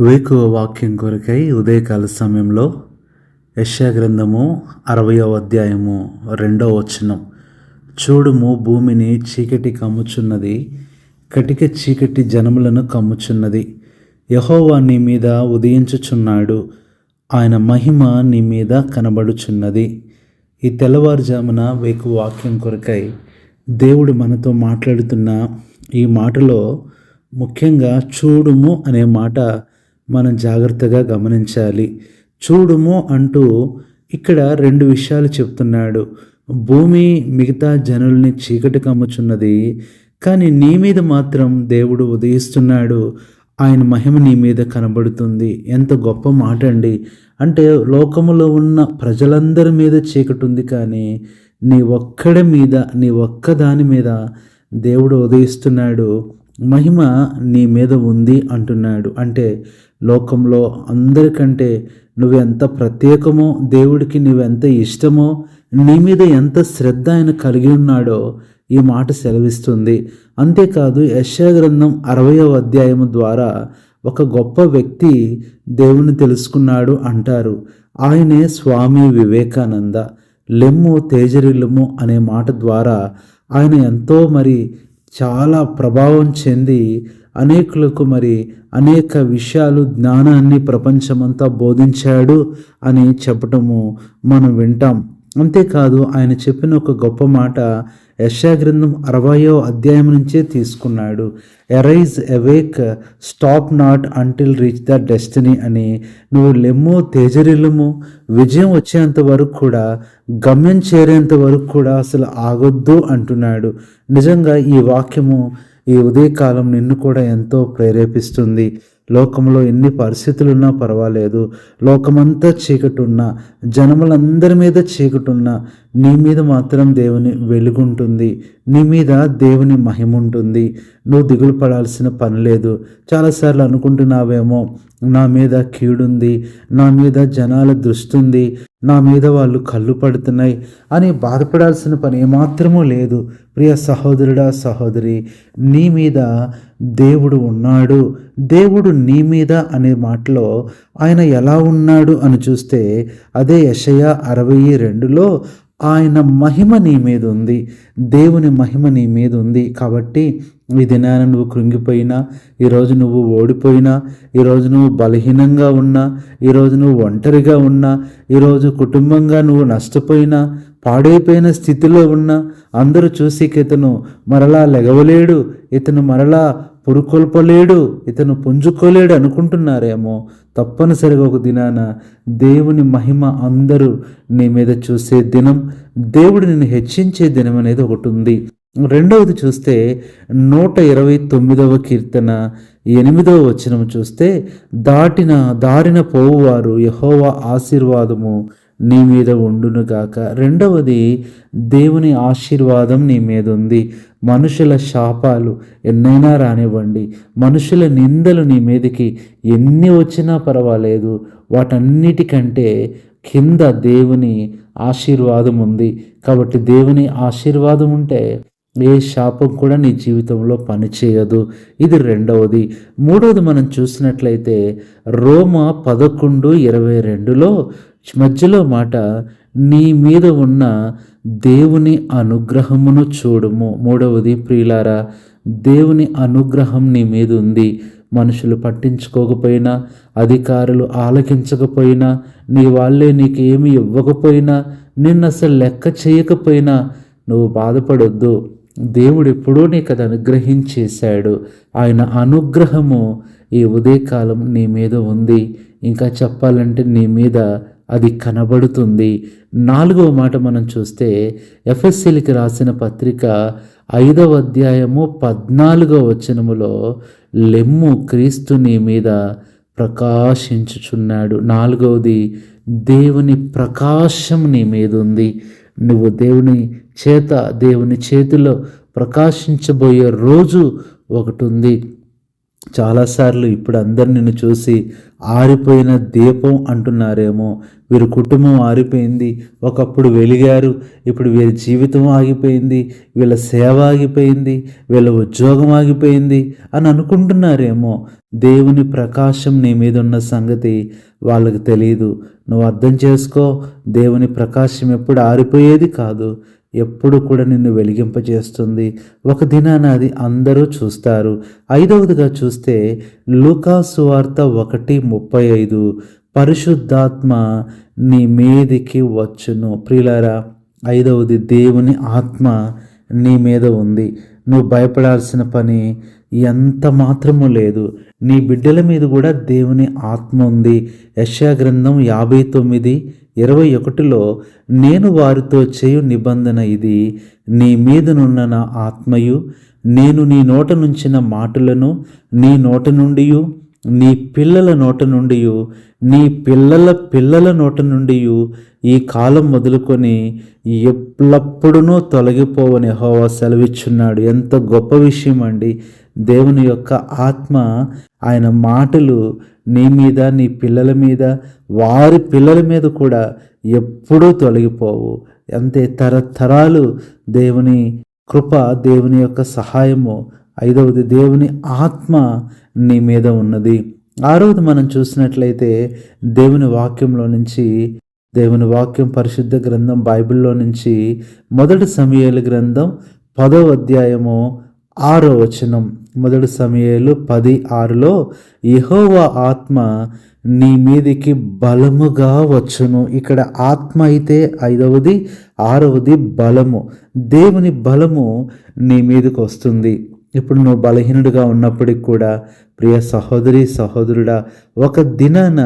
వేకువ వాక్యం కొరకై ఉదయకాల సమయంలో యశాగ్రంథము గ్రంథము అరవయో అధ్యాయము రెండో వచనం. చూడుము భూమిని చీకటి కమ్ముచున్నది కటిక చీకటి జనములను కమ్ముచున్నది. యహోవా నీ మీద ఉదయించుచున్నాడు ఆయన మహిమ నీ మీద కనబడుచున్నది. ఈ తెల్లవారుజామున వేకు వాక్యం కొరకై దేవుడు మనతో మాట్లాడుతున్న ఈ మాటలో ముఖ్యంగా చూడుము అనే మాట మనం జాగ్రత్తగా గమనించాలి. చూడుము అంటూ ఇక్కడ రెండు విషయాలు చెప్తున్నాడు. భూమి మిగతా జనుల్ని చీకటి కమ్ముచున్నది కానీ నీ మీద మాత్రం దేవుడు ఉదయిస్తున్నాడు. ఆయన మహిమ నీ మీద కనబడుతుంది. ఎంత గొప్ప మాట అండి అంటే లోకములో ఉన్న ప్రజలందరి మీద చీకటి ఉంది కానీ నీ ఒక్కడి మీద నీ ఒక్క దాని మీద దేవుడు ఉదయిస్తున్నాడు. మహిమ నీ మీద ఉంది అంటున్నాడు. అంటే లోకంలో అందరికంటే నువ్వెంత ప్రత్యేకమో దేవుడికి నువ్వెంత ఇష్టమో నీ మీద ఎంత శ్రద్ధ ఆయన కలిగి ఉన్నాడో ఈ మాట సెలవిస్తుంది. అంతేకాదు యశా గ్రంథం అధ్యాయము ద్వారా ఒక గొప్ప వ్యక్తి దేవుని తెలుసుకున్నాడు అంటారు. ఆయనే స్వామి వివేకానంద. లెమ్ము తేజరిల్లుము అనే మాట ద్వారా ఆయన ఎంతో మరి చాలా ప్రభావం చెంది అనేకులకు మరి అనేక విషయాలు జ్ఞానాన్ని ప్రపంచమంతా బోధించాడు అని చెప్పటము మనం వింటాం. అంతేకాదు ఆయన చెప్పిన ఒక గొప్ప మాట యశాగ్రంథం అరవయో అధ్యాయం నుంచే తీసుకున్నాడు. Arise awake stop not until reach the destiny అని. నువ్వు లెమ్ము తేజరిల్లుము విజయం వచ్చేంత వరకు కూడా గమ్యం చేరేంత వరకు కూడా అసలు ఆగొద్దు అంటున్నాడు. నిజంగా ఈ వాక్యము ఈ ఉదయకాలం నిన్ను కూడా ఎంతో ప్రేరేపిస్తుంది. లోకంలో ఎన్ని పరిస్థితులున్నా పర్వాలేదు. లోకమంతా చీకటున్నా జనములందరి మీద చీకటున్నా నీ మీద మాత్రం దేవుని వెలుగుంటుంది. నీ మీద దేవుని మహిమ ఉంటుంది నువ్వు దిగులు పడాల్సిన పని లేదు. చాలాసార్లు అనుకుంటున్నావేమో నా మీద కీడుంది నా మీద జనాల దృష్టి ఉంది. నా మీద వాళ్ళు కళ్ళు పడుతున్నాయి అని బాధపడాల్సిన పని ఏమాత్రమూ లేదు. ప్రియ సహోదరుడా సహోదరి నీ మీద దేవుడు ఉన్నాడు. దేవుడు నీ మీద అనే మాటలో ఆయన ఎలా ఉన్నాడు అని చూస్తే అదే యషయ అరవై రెండులో ఆయన మహిమ నీ మీద ఉంది. దేవుని మహిమ నీ మీద ఉంది. కాబట్టి ఈ దినాన నువ్వు కృంగిపోయినా ఈరోజు నువ్వు ఓడిపోయినా ఈరోజు నువ్వు బలహీనంగా ఉన్నా ఈరోజు నువ్వు ఒంటరిగా ఉన్నా ఈరోజు కుటుంబంగా నువ్వు నష్టపోయినా పాడైపోయిన స్థితిలో ఉన్న అందరూ చూసి ఇతను మరలా లెగవలేడు ఇతను మరలా పురుకొల్పలేడు ఇతను పుంజుకోలేడు అనుకుంటున్నారేమో తప్పనిసరిగా ఒక దినాన దేవుని మహిమ అందరూ నీ మీద చూసే దినం దేవుడు నిన్ను హెచ్చించే దినం అనేది ఒకటి ఉంది. రెండవది చూస్తే నూట ఇరవై తొమ్మిదవ కీర్తన ఎనిమిదవ వచనం చూస్తే దాటిన దారిన పోవువారు యహోవా ఆశీర్వాదము. నీ మీద ఉండునుగాక రెండవది దేవుని ఆశీర్వాదం నీ మీద ఉంది. మనుషుల శాపాలు ఎన్నైనా రానివ్వండి. మనుషుల నిందలు నీ మీదకి ఎన్ని వచ్చినా పర్వాలేదు. వాటన్నిటికంటే కింద దేవుని ఆశీర్వాదం ఉంది. కాబట్టి దేవుని ఆశీర్వాదం ఉంటే ఏ శాపం కూడా నీ జీవితంలో పనిచేయదు. ఇది రెండవది. మూడవది మనం చూసినట్లయితే రోమ పదకొండు ఇరవై రెండులో మధ్యలో మాట నీ మీద ఉన్న దేవుని అనుగ్రహమును చూడము. మూడవది ప్రియులారా దేవుని అనుగ్రహం నీ మీద ఉంది. మనుషులు పట్టించుకోకపోయినా అధికారులు ఆలకించకపోయినా నీ వాళ్ళే నీకు ఏమి ఇవ్వకపోయినా నిన్ను అసలు లెక్క చేయకపోయినా నువ్వు బాధపడొద్దు. దేవుడు ఎప్పుడూ నీకు అది అనుగ్రహించేశాడు. ఆయన అనుగ్రహము ఈ ఉదయకాలం నీ మీద ఉంది. ఇంకా చెప్పాలంటే నీ మీద అది కనబడుతుంది. నాలుగవ మాట మనం చూస్తే ఎఫ్ఎస్సీలకి రాసిన పత్రిక ఐదవ అధ్యాయము పద్నాలుగవ వచనములో లెమ్ము క్రీస్తుని మీద ప్రకాశించుచున్నాడు. నాలుగవది దేవుని ప్రకాశం నీ మీద ఉంది. నువ్వు దేవుని చేత దేవుని చేతిలో ప్రకాశించబోయే రోజు ఒకటి ఉంది. చాలాసార్లు ఇప్పుడు అందరు నిన్ను చూసి ఆరిపోయిన దీపం అంటున్నారేమో. వీరి కుటుంబం ఆరిపోయింది. ఒకప్పుడు వెలిగారు. ఇప్పుడు వీరి జీవితం ఆగిపోయింది. వీళ్ళ సేవ ఆగిపోయింది. వీళ్ళ ఉద్యోగం ఆగిపోయింది అని అనుకుంటున్నారేమో. దేవుని ప్రకాశం నీ మీద ఉన్న సంగతి వాళ్ళకి తెలియదు నువ్వు అర్థం చేసుకో. దేవుని ప్రకాశం ఎప్పుడు ఆరిపోయేది కాదు. ఎప్పుడు కూడా నిన్ను వెలిగింపజేస్తుంది. ఒక దినాన అది అందరూ చూస్తారు. ఐదవదిగా చూస్తే లూకాసు వార్త ఒకటి ముప్పై ఐదు. పరిశుద్ధాత్మ నీ మీదికి వచ్చును. ప్రిలారా ఐదవది దేవుని ఆత్మ నీ మీద ఉంది. నువ్వు భయపడాల్సిన పని ఎంత మాత్రము లేదు. నీ బిడ్డల మీద కూడా దేవుని ఆత్మ ఉంది. యశా గ్రంథం యాభై తొమ్మిది ఇరవై ఒకటిలో నేను వారితో చేయు నిబంధన ఇది. నీ మీదనున్న నా ఆత్మయు నేను నీ నోట నుంచిన మాటలను నీ నోట నుండియు నీ పిల్లల నోట నుండి నీ పిల్లల పిల్లల నోట నుండి ఈ కాలం మొదలుకొని ఎప్పుడప్పుడునూ తొలగిపోవని హోవా సెలవిచ్చున్నాడు. ఎంత గొప్ప విషయం అండి దేవుని యొక్క ఆత్మ ఆయన మాటలు నీ మీద నీ పిల్లల మీద వారి పిల్లల మీద కూడా ఎప్పుడూ తొలగిపోవు. అంతే తరతరాలు దేవుని కృప దేవుని యొక్క సహాయము. ఐదవది దేవుని ఆత్మ నీ మీద ఉన్నది. ఆరవది మనం చూసినట్లయితే దేవుని వాక్యంలో నుంచి దేవుని వాక్యం పరిశుద్ధ గ్రంథం బైబిల్లో నుంచి మొదటి సమయాలు గ్రంథం పదో అధ్యాయము ఆరో వచనం. మొదటి సమయాలు పది ఆరులో యహోవా ఆత్మ నీ మీదికి బలముగా వచ్చును. ఇక్కడ ఆత్మ అయితే ఐదవది ఆరవది బలము. దేవుని బలము నీ మీదకి వస్తుంది. ఇప్పుడు నువ్వు బలహీనుడిగా ఉన్నప్పటికి కూడా ప్రియ సహోదరి సహోదరుడా ఒక దినాన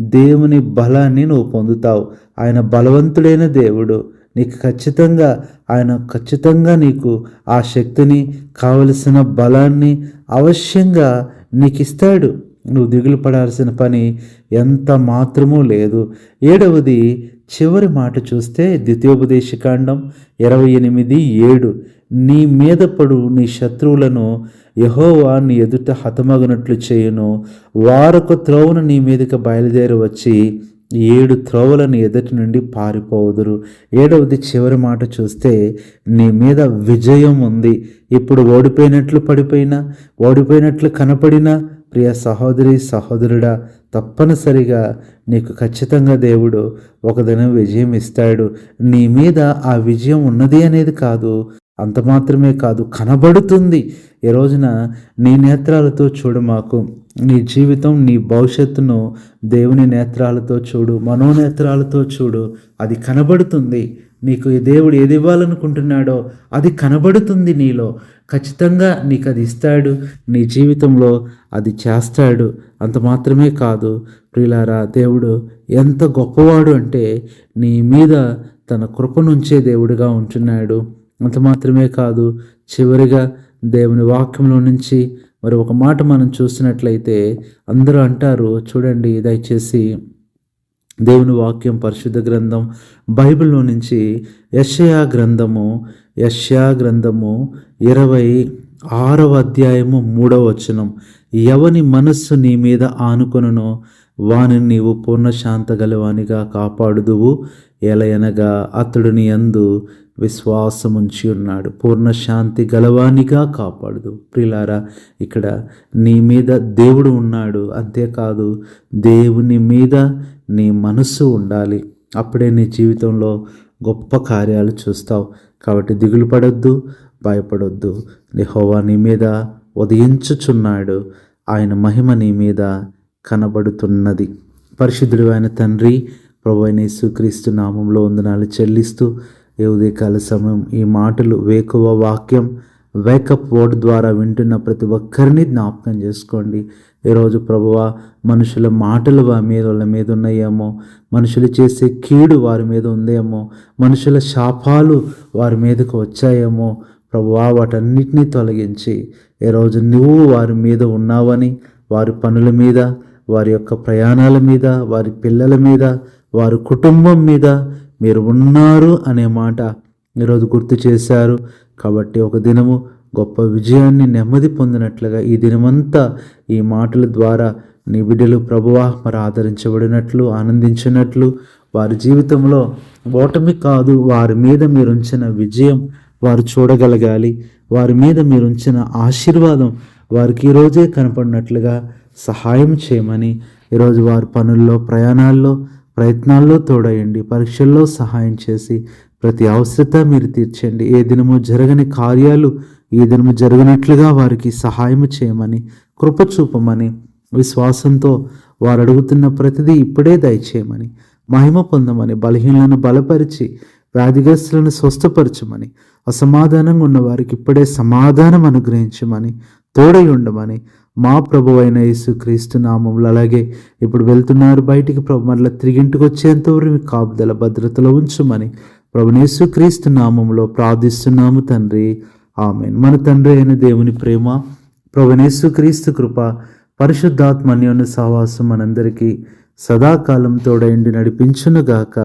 దేవుని బలాన్ని నువ్వు పొందుతావు. ఆయన బలవంతుడైన దేవుడు. నీకు ఖచ్చితంగా ఆయన ఖచ్చితంగా నీకు ఆ శక్తిని కావలసిన బలాన్ని అవశ్యంగా నీకు ఇస్తాడు. నువ్వు దిగులు పడాల్సిన పని ఎంత మాత్రమూ లేదు. ఏడవది చివరి మాట చూస్తే ద్వితీయోపదేశకాండం ఇరవై ఎనిమిది ఏడు. నీ మీద పడు నీ శత్రువులను యహోవా నీ ఎదుట హతమగనట్లు చేయును. వారొక త్రోవను నీ మీదకి బయలుదేరి వచ్చి ఏడు త్రోవలను ఎదుటి నుండి పారిపోవుదురు. ఏడవది చివరి మాట చూస్తే నీ మీద విజయం ఉంది. ఇప్పుడు ఓడిపోయినట్లు పడిపోయినా ఓడిపోయినట్లు కనపడినా ప్రియ సహోదరి సహోదరుడా తప్పనిసరిగా నీకు ఖచ్చితంగా దేవుడు ఒకదిన విజయం ఇస్తాడు. నీ మీద ఆ విజయం ఉన్నది అనేది కాదు. అంత మాత్రమే కాదు కనబడుతుంది. ఈ రోజున నీ నేత్రాలతో చూడు మాకు. నీ జీవితం నీ భవిష్యత్తును దేవుని నేత్రాలతో చూడు మనోనేత్రాలతో చూడు. అది కనబడుతుంది. నీకు ఈ దేవుడు ఏది ఇవ్వాలనుకుంటున్నాడో అది కనబడుతుంది నీలో. ఖచ్చితంగా నీకు అది ఇస్తాడు. నీ జీవితంలో అది చేస్తాడు. అంత మాత్రమే కాదు ప్రియులారా దేవుడు ఎంత గొప్పవాడు అంటే నీ మీద తన కృపనుంచే దేవుడిగా ఉంటున్నాడు. అంత మాత్రమే కాదు చివరిగా దేవుని వాక్యంలో నుంచి మరి ఒక మాట మనం చూసినట్లయితే అందరూ అంటారు చూడండి దయచేసి దేవుని వాక్యం పరిశుద్ధ గ్రంథం బైబిల్లో నుంచి యషయా గ్రంథము యషయా గ్రంథము ఇరవై ఆరవ అధ్యాయము మూడవ వచనం. ఎవని మనస్సు నీ మీద ఆనుకొనునో వాని నీవు పూర్ణ శాంత గలవానిగా కాపాడుదువు. ఎలయనగా అతడు నీ అందు విశ్వాసముంచి ఉన్నాడు. పూర్ణ శాంతి గలవానిగా కాపాడుదు. ప్రిలారా ఇక్కడ నీ మీద దేవుడు ఉన్నాడు. అంతేకాదు దేవుని మీద నీ మనస్సు ఉండాలి. అప్పుడే నీ జీవితంలో గొప్ప కార్యాలు చూస్తావు. కాబట్టి దిగులు పడొద్దు భయపడొద్దు. నిహోవా నీ మీద ఉదయించుచున్నాడు. ఆయన మహిమ నీ మీద కనబడుతున్నది. పరిశుద్ధుడు అయిన తండ్రి ప్రభు అయిన యేసుక్రీస్తు నామంలో వందనాలు చెల్లిస్తూ ఈ ఉదయకాల సమయం? ఈ మాటలు వేకువ వాక్యం వేకప్ వర్డ్ ద్వారా వింటున్న ప్రతి ఒక్కరిని జ్ఞాపకం చేసుకోండి. ఈరోజు ప్రభువ మనుషుల మాటలు వారి మీద వాళ్ళ మీద ఉన్నాయేమో? మనుషులు చేసే కీడు వారి మీద ఉందేమో? మనుషుల శాపాలు వారి మీదకు వచ్చాయేమో? ప్రభువా వాటన్నిటినీ తొలగించి ఈరోజు నువ్వు వారి మీద ఉన్నావని వారి పనుల మీద వారి యొక్క ప్రయాణాల మీద వారి పిల్లల మీద వారి కుటుంబం మీద మీరు ఉన్నారు అనే మాట ఈరోజు గుర్తు చేశారు. కాబట్టి ఒక దినము గొప్ప విజయాన్ని నెమ్మది పొందినట్లుగా ఈ దినమంతా ఈ మాటల ద్వారా నీ బిడ్డలు ప్రభువా మరి ఆదరించబడినట్లు ఆనందించినట్లు వారి జీవితంలో ఓటమి కాదు వారి మీద మీరు ఉంచిన విజయం వారు చూడగలగాలి వారి మీద మీరు ఉంచిన ఆశీర్వాదం వారికి ఈరోజే కనపడినట్లుగా సహాయం చేయమని ఈరోజు వారి పనుల్లో ప్రయాణాల్లో ప్రయత్నాల్లో తోడయండి పరీక్షల్లో సహాయం చేసి ప్రతి అవసరత మీరు తీర్చండి. ఏ దినము జరగని కార్యాలు ఈ దినము జరిగినట్లుగా వారికి సహాయం చేయమని కృప చూపమని విశ్వాసంతో వారు అడుగుతున్న ప్రతిదీ ఇప్పుడే దయచేయమని మహిమ పొందమని బలహీనలను బలపరిచి వ్యాధిగ్రస్తులను స్వస్థపరచమని అసమాధానంగా ఉన్న వారికి ఇప్పుడే సమాధానం అనుగ్రహించమని తోడై ఉండమని మా ప్రభు అయిన యేసు క్రీస్తు నామంలో అలాగే ఇప్పుడు వెళ్తున్నారు బయటికి ప్రభు మరలా తిరిగింటికి వచ్చేంతవరకు మీ కాపుదల భద్రతలో ఉంచమని ప్రభునేసు క్రీస్తు నామంలో ప్రార్థిస్తున్నాము తండ్రి. ఆమె మన తండ్రి అయిన దేవుని ప్రేమ ప్రభునేసు క్రీస్తు కృప పరిశుద్ధాత్మని ఉన్న సహవాసం మనందరికీ సదాకాలం తోడైండి నడిపించునుగాక.